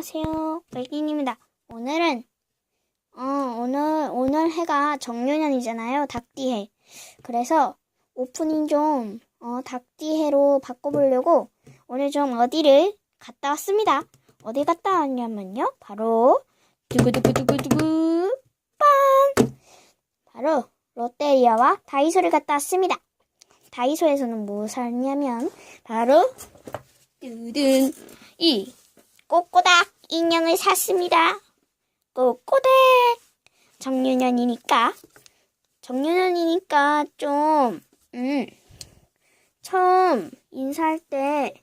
안녕하세요. 외계인입니다. 오늘은 어 오늘 오늘 해가 정유년이잖아요. 닭띠해. 그래서 오프닝 좀 어, 닭띠해로 바꿔보려고 오늘 좀 어디를 갔다 왔습니다. 어디 갔다 왔냐면요. 바로 두구두구두구두구 빵. 바로 롯데리아와 다이소를 갔다 왔습니다. 다이소에서는 뭐 샀냐면 바로 두둔 이 꼬꼬닥 인형을 샀습니다. 꼬꼬닥 정유년이니까 정유년이니까 좀 음, 처음 인사할 때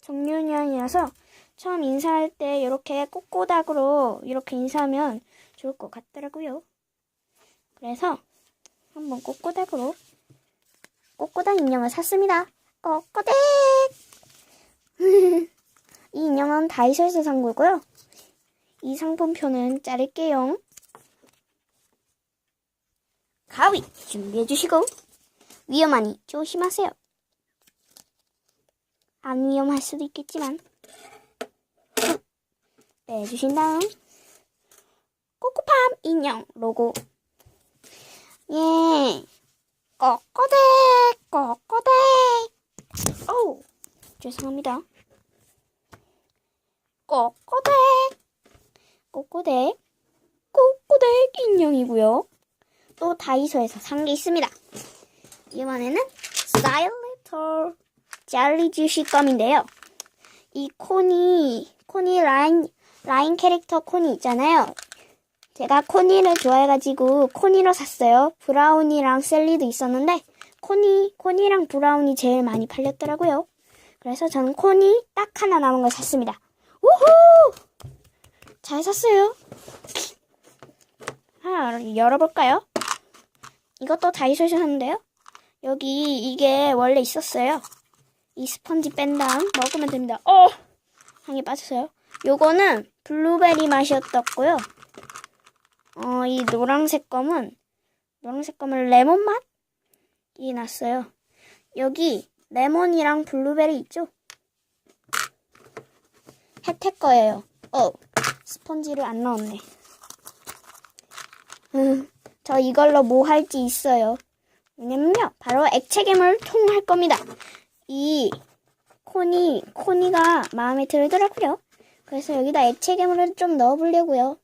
정유년이라서 처음 인사할 때 이렇게 꼬꼬닥으로 이렇게 인사하면 좋을 것 같더라고요. 그래서 한번 꼬꼬닥으로 꼬꼬닥 인형을 샀습니다. 꼬꼬닥 이 인형은 다이소에서 산 거고요. 이 상품표는 자를게요. 가위 준비해 주시고 위험하니 조심하세요. 안 위험할 수도 있겠지만 빼주신 다음 꼬꼬팜 인형 로고 예 꼬꼬대 꼬꼬대 어우 죄송합니다. 꼬꼬댁 꼬꼬댁 꼬꼬댁 인형이고요. 또 다이소에서 산 게 있습니다. 이번에는 사일리터 젤리 주시 껌인데요. 이 코니 코니 라인 라인 캐릭터 코니 있잖아요. 제가 코니를 좋아해가지고 코니로 샀어요. 브라우니랑 셀리도 있었는데 코니 코니랑 브라우니 제일 많이 팔렸더라고요. 그래서 저는 코니 딱 하나 남은 걸 샀습니다. 우후! 잘 샀어요. 하나 열어볼까요? 이것도 다이소에서 샀는데요. 여기 이게 원래 있었어요. 이 스펀지 뺀 다음 먹으면 됩니다. 어! 향이 빠졌어요. 요거는 블루베리 맛이었었고요. 어, 이 노란색 껌은 노란색 껌은 레몬 맛이 났어요. 여기 레몬이랑 블루베리 있죠? 혜택 거예요. 어, 스펀지를 안 넣었네. 음, 저 이걸로 뭐 할지 있어요. 왜냐면요, 바로 액체 괴물 통할 겁니다. 이 코니, 코니가 마음에 들더라고요. 그래서 여기다 액체 괴물을 좀 넣어보려고요.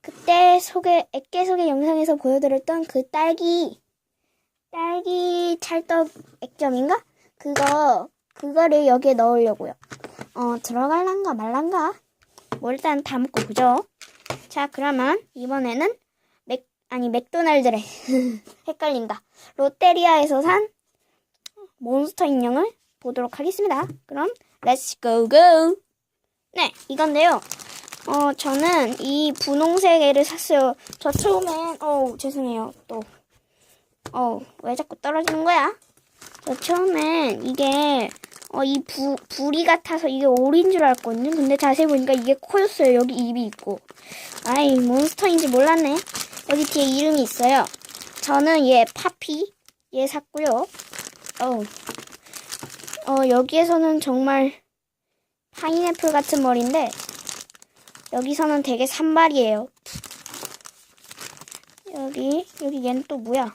그때 소개, 액계 소개 영상에서 보여드렸던 그 딸기, 딸기 찰떡 액점인가? 그거, 그거를 여기에 넣으려고요. 어, 들어갈란가 말란가? 뭐 일단 다 먹고 보죠. 자, 그러면 이번에는 맥, 아니, 맥도날드래. 헷갈린다. 롯데리아에서 산 몬스터 인형을 보도록 하겠습니다. 그럼, 렛츠 고 고! 네, 이건데요. 어, 저는 이 분홍색 애를 샀어요. 저 처음엔, 어우, 죄송해요. 또. 어우, 왜 자꾸 떨어지는 거야? 저 처음엔 이게 어, 이 부, 부리 같아서 이게 오리인 줄 알았거든요. 근데 자세히 보니까 이게 코였어요. 여기 입이 있고. 아이, 몬스터인지 몰랐네. 여기 뒤에 이름이 있어요. 저는 얘 파피. 얘 샀고요. 어우. 어, 여기에서는 정말 파인애플 같은 머리인데, 여기서는 되게 산발이에요. 여기, 여기 얘는 또 뭐야?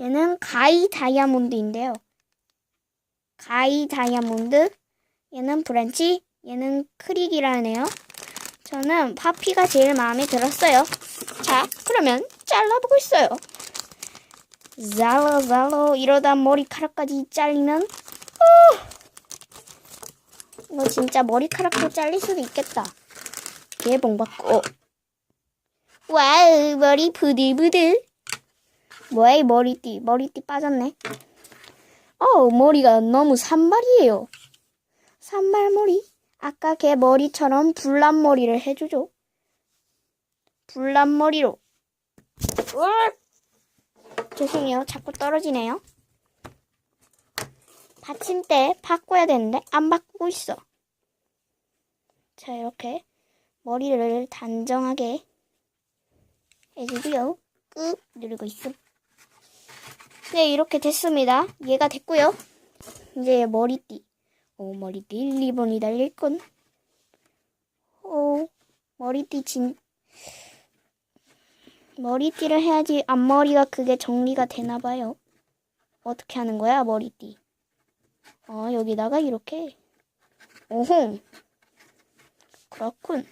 얘는 가이 다이아몬드인데요. 가이 다이아몬드, 얘는 브랜치, 얘는 크릭이라네요. 저는 파피가 제일 마음에 들었어요. 자, 그러면 잘라보고 있어요. 잘로 잘로 이러다 머리카락까지 잘리면 어! 이거 진짜 머리카락도 잘릴 수도 있겠다. 개봉 받고 와우 머리 부들부들 뭐야 이 머리띠 머리띠 빠졌네. 어, 머리가 너무 산발이에요. 산발머리? 아까 걔 머리처럼 불란머리를 해주죠. 불란머리로. 으악! 죄송해요. 자꾸 떨어지네요. 받침대 바꿔야 되는데 안 바꾸고 있어. 자, 이렇게 머리를 단정하게 해주고요. 꾹 누르고 있음. 네, 이렇게 됐습니다. 얘가 됐고요. 이제 머리띠. 오, 머리띠 리본이 달릴 건. 오, 머리띠 진, 머리띠를 해야지 앞머리가 그게 정리가 되나 봐요. 어떻게 하는 거야, 머리띠? 어, 여기다가 이렇게. 오호. 그렇군.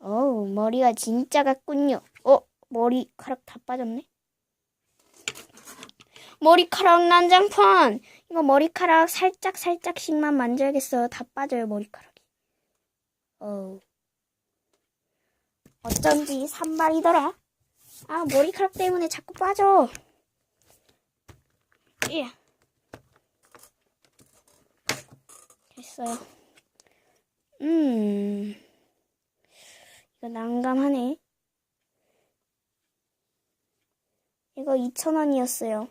어우, 머리가 진짜 같군요. 어, 머리카락 다 빠졌네. 머리카락 난장판! 이거 머리카락 살짝 살짝씩만 만져야겠어요. 다 빠져요, 머리카락이. 어우. 어쩐지 산발이더라. 아, 머리카락 때문에 자꾸 빠져. 예. 됐어요. 음. 이거 난감하네. 이거 2,000원이었어요.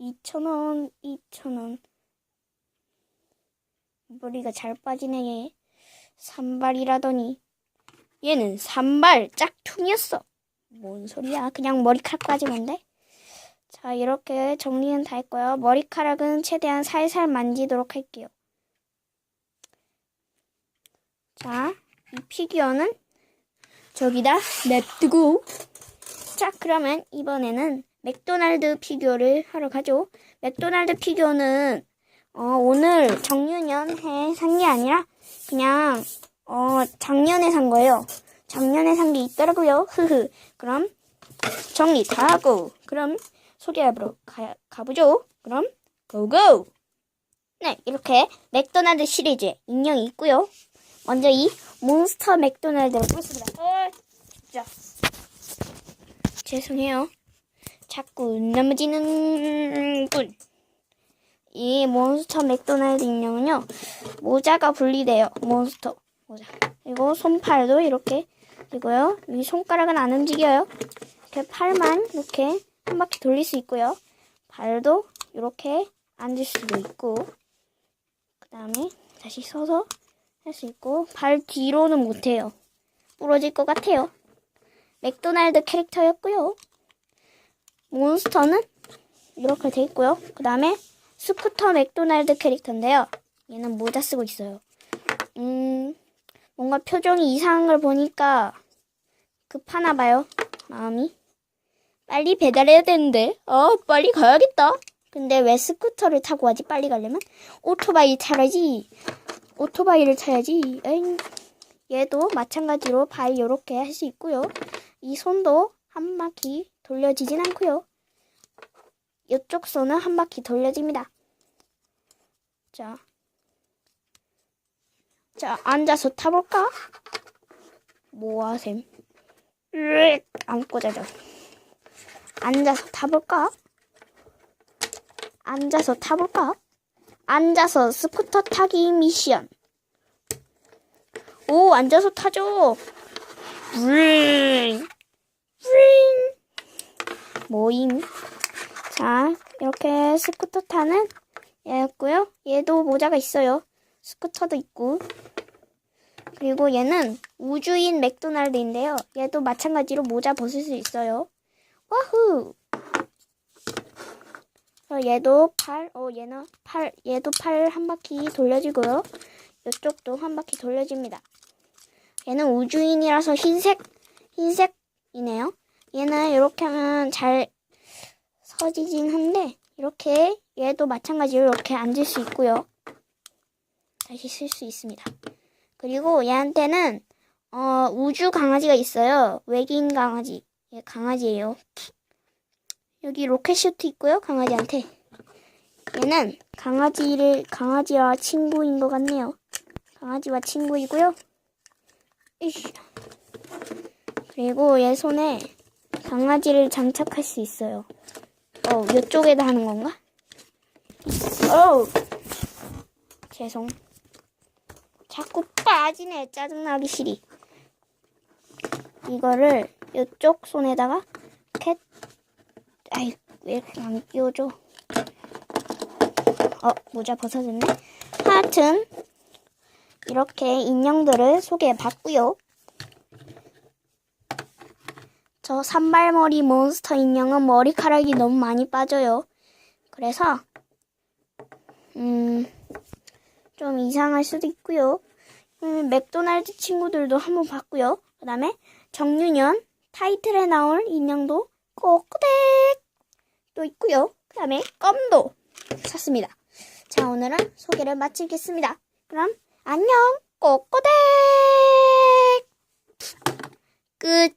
2,000원, 2,000원. 머리가 잘 빠지네, 얘. 산발이라더니. 얘는 산발 짝퉁이었어. 뭔 소리야. 그냥 머리카락 빠지면 돼? 자, 이렇게 정리는 다 했고요. 머리카락은 최대한 살살 만지도록 할게요. 자, 이 피규어는 저기다 냅두고. 자, 그러면 이번에는 맥도날드 피규어를 하러 가죠. 맥도날드 피규어는 어, 오늘 정유년에 산 게 아니라 그냥 어, 작년에 산 거예요. 작년에 산 게 있더라고요. 흐흐. 그럼 정리 다 하고 그럼 소개하러 가, 가보죠. 그럼 고고! 네, 이렇게 맥도날드 시리즈 인형이 있고요. 먼저 이 몬스터 맥도날드를 보겠습니다. 어, 진짜. 죄송해요. 자꾸 넘어지는군. 이 몬스터 맥도날드 인형은요, 모자가 분리돼요. 몬스터 모자. 그리고 손팔도 이렇게 그리고요, 이 손가락은 안 움직여요. 이렇게 팔만 이렇게 한 바퀴 돌릴 수 있고요. 발도 이렇게 앉을 수도 있고, 그 다음에 다시 서서 할 수 있고, 발 뒤로는 못해요. 부러질 것 같아요. 맥도날드 캐릭터였고요. 몬스터는 이렇게 돼 있고요. 그 다음에 스쿠터 맥도날드 캐릭터인데요. 얘는 모자 쓰고 있어요. 음, 뭔가 표정이 이상한 걸 보니까 급하나 봐요. 마음이. 빨리 배달해야 되는데. 어, 빨리 가야겠다. 근데 왜 스쿠터를 타고 가지? 빨리 가려면? 오토바이 타야지. 오토바이를 타야지. 에잉. 얘도 마찬가지로 발 이렇게 할 수 있고요. 이 손도 한 바퀴 돌려지진 않고요. 이쪽 손은 한 바퀴 돌려집니다. 자, 자 앉아서 타볼까? 모아셈. 으익, 안 꽂아져. 앉아서 타볼까? 앉아서 타볼까? 앉아서 스쿠터 타기 미션. 오, 앉아서 타죠. 브링, 브링. 모임. 자, 이렇게 스쿠터 타는 얘였고요. 얘도 모자가 있어요. 스쿠터도 있고. 그리고 얘는 우주인 맥도날드인데요. 얘도 마찬가지로 모자 벗을 수 있어요. 와후! 어, 얘도 팔, 어, 얘는 팔, 얘도 팔 한 바퀴 돌려지고요. 이쪽도 한 바퀴 돌려집니다. 얘는 우주인이라서 흰색, 흰색이네요. 얘는 이렇게 하면 잘 서지진 한데, 이렇게 얘도 마찬가지로 이렇게 앉을 수 있고요. 다시 쓸 수 있습니다. 그리고 얘한테는 어, 우주 강아지가 있어요. 외계인 강아지. 얘 강아지예요. 여기 로켓 슈트 있고요. 강아지한테. 얘는 강아지를 강아지와 친구인 것 같네요. 강아지와 친구이고요. 이씨. 그리고 얘 손에 강아지를 장착할 수 있어요. 어, 이쪽에다 하는 건가? 어우. 죄송. 자꾸 빠지네. 짜증나기 싫이. 이거를 이쪽 손에다가 캣. 아이, 왜 이렇게 안 끼워줘? 어, 모자 벗어졌네. 하여튼, 이렇게 인형들을 소개해봤고요. 저 산발머리 몬스터 인형은 머리카락이 너무 많이 빠져요. 그래서 음, 좀 이상할 수도 있고요. 음, 맥도날드 친구들도 한번 봤고요. 그 다음에 정유년 타이틀에 나올 인형도 꼬꼬댁 또 있고요. 그 다음에 껌도 샀습니다. 자, 오늘은 소개를 마치겠습니다. 그럼 안녕 꼬꼬댁. 끝